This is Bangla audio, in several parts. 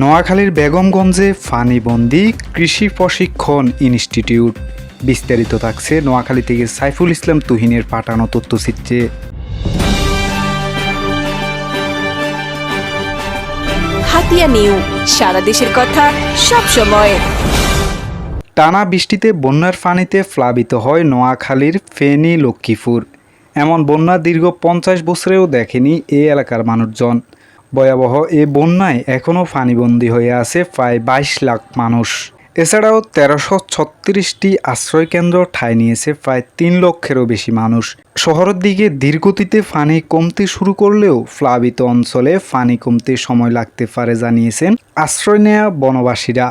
নোয়াখালীর বেগমগঞ্জে ফানিবন্দি কৃষি প্রশিক্ষণ ইনস্টিটিউট। বিস্তারিত থাকছে নোয়াখালী থেকে সাইফুল ইসলাম তুহিনের পাঠানো তথ্যচিত্রে। হাতিয়া নিউ সারা দেশের কথা সব সময়। টানা বৃষ্টিতে বন্যার পানিতে প্লাবিত হয় নোয়াখালীর ফেনী লক্ষ্মীপুর। এমন বন্যা দীর্ঘ পঞ্চাশ বছরেও দেখেনি এই এলাকার মানুষজন। ভয়াবহ এ বন্যায় এখনও পানিবন্দী হয়ে আছে প্রায় বাইশ লাখ মানুষ। এছাড়াও তেরোশো ছত্রিশটি আশ্রয়কেন্দ্র ঠাঁই নিয়েছে প্রায় তিন লক্ষেরও বেশি মানুষ। শহরের দিকে ধীরগতিতে ফানি কমতে শুরু করলেও প্লাবিত অঞ্চলে ফানি কমতে সময় লাগতে পারে জানিয়েছেন আশ্রয় নেয়া বনবাসীরা।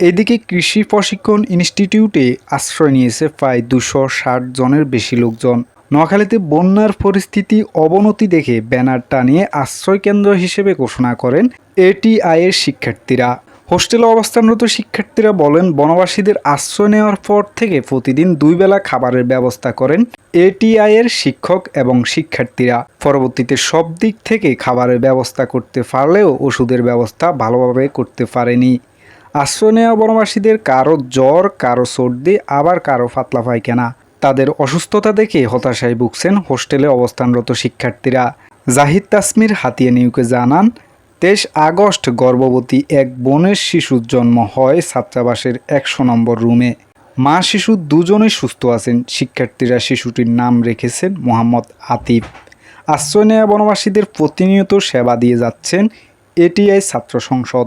এদিকে কৃষি প্রশিক্ষণ ইনস্টিটিউটে আশ্রয় নিয়েছে প্রায় দুশো ষাট জনের বেশি লোকজন। নোয়াখালীতে বন্যার পরিস্থিতি অবনতি দেখে ব্যানার টানিয়ে আশ্রয় কেন্দ্র হিসেবে ঘোষণা করেন এটিআই এর শিক্ষার্থীরা। হোস্টেলে অবস্থানরত শিক্ষার্থীরা বলেন, বনবাসীদের আশ্রয় নেওয়ার পর থেকে প্রতিদিন দুই বেলা খাবারের ব্যবস্থা করেন এটিআই এর শিক্ষক এবং শিক্ষার্থীরা। পরবর্তীতে সব দিক থেকে খাবারের ব্যবস্থা করতে পারলেও ওষুধের ব্যবস্থা ভালোভাবে করতে পারেনি। আশ্রয় নেওয়া বনবাসীদের কারও জ্বর, কারও সর্দি, আবার কারও পাতলা পায়খানা। তাদের অসুস্থতা দেখে হতাশায় ভুগছেন হোস্টেলে অবস্থানরত শিক্ষার্থীরা। জাহিদ তাসমির হাতিয়ে নিউকে জানান, তেইশ আগস্ট গর্ভবতী এক বোনের শিশুর জন্ম হয় ছাত্রাবাসের একশো নম্বর রুমে। মা শিশু দুজনেই সুস্থ আছেন, শিক্ষার্থীরা শিশুটির নাম রেখেছেন মোহাম্মদ আতিফ। আশ্রয় নেওয়া বনবাসীদের প্রতিনিয়ত সেবা দিয়ে যাচ্ছেন এটিআই ছাত্র সংসদ।